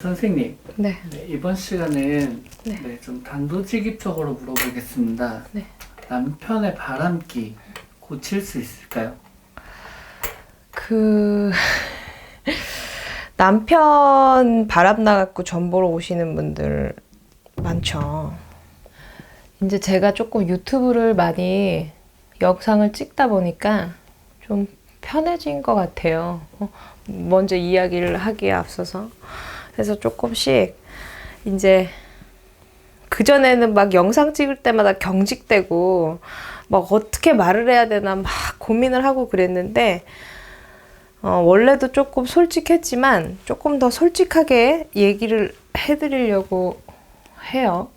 선생님, 네. 네, 이번 시간은 네. 네, 좀 단도직입적으로 물어보겠습니다. 네. 남편의 바람기 고칠 수 있을까요? 그 남편 바람 나갖고 전 보러 오시는 분들 많죠. 이제 제가 조금 유튜브를 많이 영상을 찍다 보니까 좀 편해진 것 같아요. 어, 먼저 이야기를 하기에 앞서서. 그래서 조금씩 이제 그전에는 막 영상 찍을 때마다 경직되고 막 어떻게 말을 해야 되나 막 고민을 하고 그랬는데 어, 원래도 조금 솔직했지만 조금 더 솔직하게 얘기를 해드리려고 해요.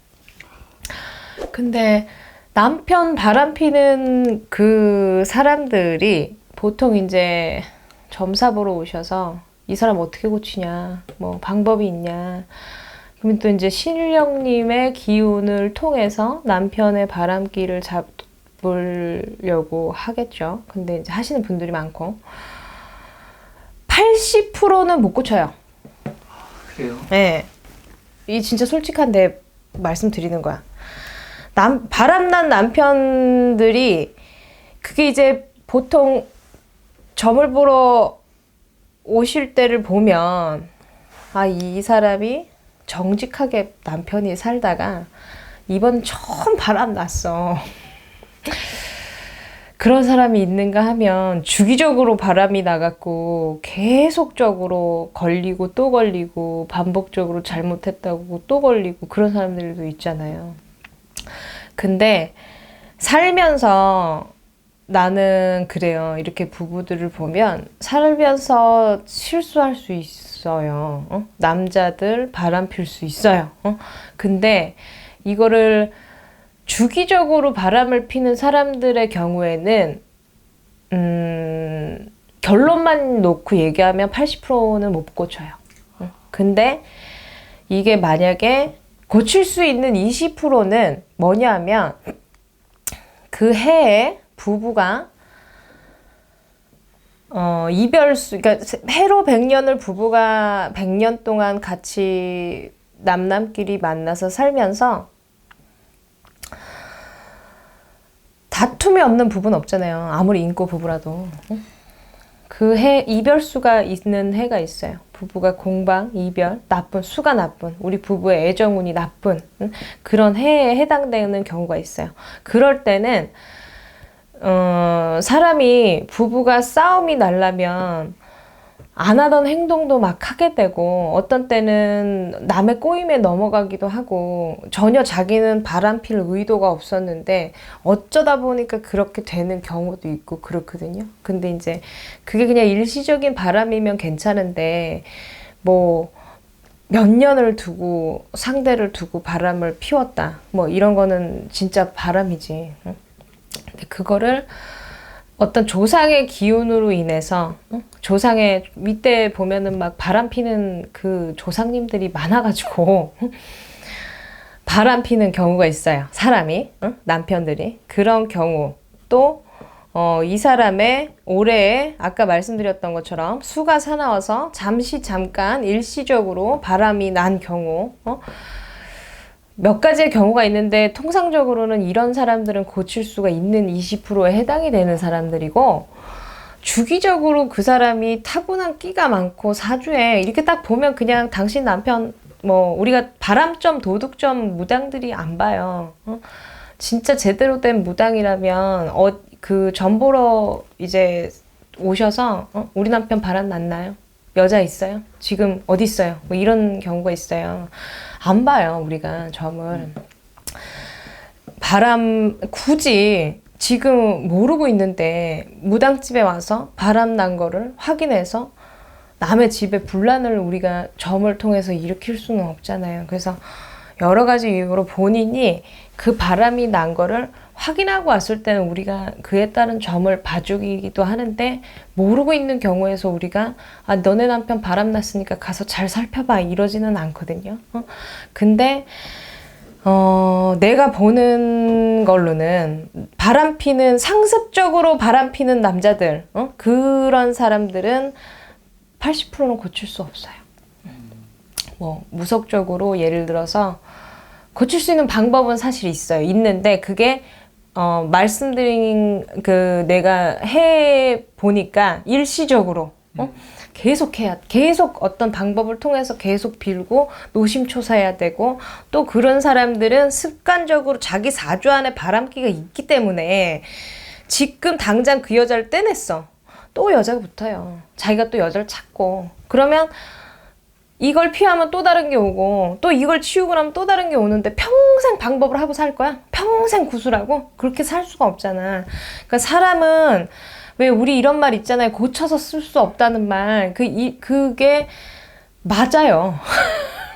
근데 남편 바람 피는 그 사람들이 보통 이제 점사 보러 오셔서 이 사람 어떻게 고치냐, 뭐 방법이 있냐. 그러면 또 이제 신령님의 기운을 통해서 남편의 바람기를 잡으려고 하겠죠. 근데 이제 하시는 분들이 많고. 80%는 못 고쳐요. 그래요? 네. 이 진짜 솔직한 내 말씀드리는 거야. 남, 바람난 남편들이 그게 이제 보통 점을 보러 오실 때를 보면 아, 이 사람이 정직하게 남편이 살다가 이번 처음 바람 났어. 그런 사람이 있는가 하면 주기적으로 바람이 나갔고 계속적으로 걸리고 또 걸리고 반복적으로 잘못했다고 또 걸리고 그런 사람들도 있잖아요. 근데 살면서 나는 그래요. 이렇게 부부들을 보면 살면서 실수할 수 있어요. 어? 남자들 바람 필 수 있어요. 어? 근데 이거를 주기적으로 바람을 피는 사람들의 경우에는 음, 결론만 놓고 얘기하면 80%는 못 고쳐요. 응. 근데 이게 만약에 고칠 수 있는 20%는 뭐냐면 그 해에 부부가 어, 이별수, 그러니까 해로 100년을 부부가 100년 동안 같이 남남끼리 만나서 살면서 다툼이 없는 부부는 없잖아요. 아무리 인고 부부라도. 그 해, 이별수가 있는 해가 있어요. 부부가 공방, 이별, 나쁜, 수가 나쁜, 우리 부부의 애정운이 나쁜, 응? 그런 해에 해당되는 경우가 있어요. 그럴 때는, 어, 사람이 부부가 싸움이 날라면 안 하던 행동도 막 하게 되고 어떤 때는 남의 꼬임에 넘어가기도 하고 전혀 자기는 바람필 의도가 없었는데 어쩌다 보니까 그렇게 되는 경우도 있고 그렇거든요. 근데 이제 그게 그냥 일시적인 바람이면 괜찮은데 뭐 몇 년을 두고 상대를 두고 바람을 피웠다. 뭐 이런 거는 진짜 바람이지. 응? 근데 그거를 어떤 조상의 기운으로 인해서 응? 조상의 밑에 보면은 막 바람 피는 그 조상님들이 많아가지고 응? 바람 피는 경우가 있어요. 사람이 응? 남편들이 그런 경우 또 어, 이 사람의 올해에 아까 말씀드렸던 것처럼 수가 사나워서 잠시 잠깐 일시적으로 바람이 난 경우 어? 몇 가지의 경우가 있는데 통상적으로는 이런 사람들은 고칠 수가 있는 20%에 해당이 되는 사람들이고 주기적으로 그 사람이 타고난 끼가 많고 사주에 이렇게 딱 보면 그냥 당신 남편 뭐 우리가 바람점 도둑점 무당들이 안 봐요. 어? 진짜 제대로 된 무당이라면 어, 그 전 보러 이제 오셔서 어? 우리 남편 바람 났나요? 여자 있어요? 지금 어디 있어요? 뭐 이런 경우가 있어요. 안 봐요 우리가 점을. 바람 굳이 지금 모르고 있는데 무당집에 와서 바람 난 거를 확인해서 남의 집에 분란을 우리가 점을 통해서 일으킬 수는 없잖아요. 그래서 여러 가지 이유로 본인이 그 바람이 난 거를 확인하고 왔을 때는 우리가 그에 따른 점을 봐주기도 하는데 모르고 있는 경우에서 우리가 아 너네 남편 바람 났으니까 가서 잘 살펴봐 이러지는 않거든요. 어? 근데 어, 내가 보는 걸로는 바람 피는 상습적으로 바람 피는 남자들 어? 그런 사람들은 80%는 고칠 수 없어요. 뭐 무속적으로 예를 들어서 고칠 수 있는 방법은 사실 있어요. 있는데 그게 어 말씀드린 그 내가 해 보니까 일시적으로 어? 계속 해야 계속 어떤 방법을 통해서 계속 빌고 노심초사해야 되고 또 그런 사람들은 습관적으로 자기 사주 안에 바람기가 있기 때문에 지금 당장 그 여자를 떼냈어. 또 여자가 붙어요. 자기가 또 여자를 찾고 그러면 이걸 피하면 또 다른 게 오고 또 이걸 치우고 나면 또 다른 게 오는데 평 생 방법을 하고 살 거야? 평생 구술하고? 그렇게 살 수가 없잖아. 그러니까 사람은 왜 우리 이런 말 있잖아요. 고쳐서 쓸 수 없다는 말. 그, 이, 그게 맞아요.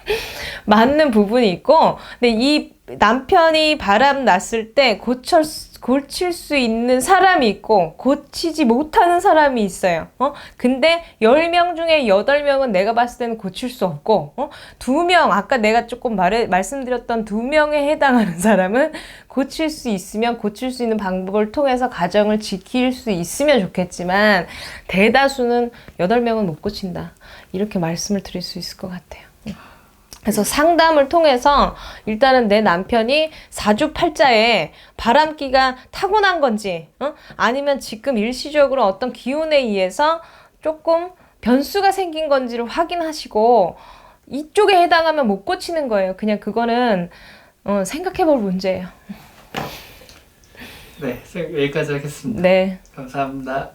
맞는 부분이 있고, 근데 이 남편이 바람 났을 때 고쳐, 고칠 수 있는 사람이 있고, 고치지 못하는 사람이 있어요. 어? 근데 10명 중에 8명은 내가 봤을 때는 고칠 수 없고, 어? 2명, 아까 내가 조금 말해, 말씀드렸던 2명에 해당하는 사람은 고칠 수 있으면 고칠 수 있는 방법을 통해서 가정을 지킬 수 있으면 좋겠지만, 대다수는 8명은 못 고친다. 이렇게 말씀을 드릴 수 있을 것 같아요. 그래서 상담을 통해서 일단은 내 남편이 사주팔자에 바람기가 타고난 건지, 어? 아니면 지금 일시적으로 어떤 기운에 의해서 조금 변수가 생긴 건지를 확인하시고, 이쪽에 해당하면 못 고치는 거예요. 그냥 그거는 어, 생각해 볼 문제예요. 네, 여기까지 하겠습니다. 네. 감사합니다.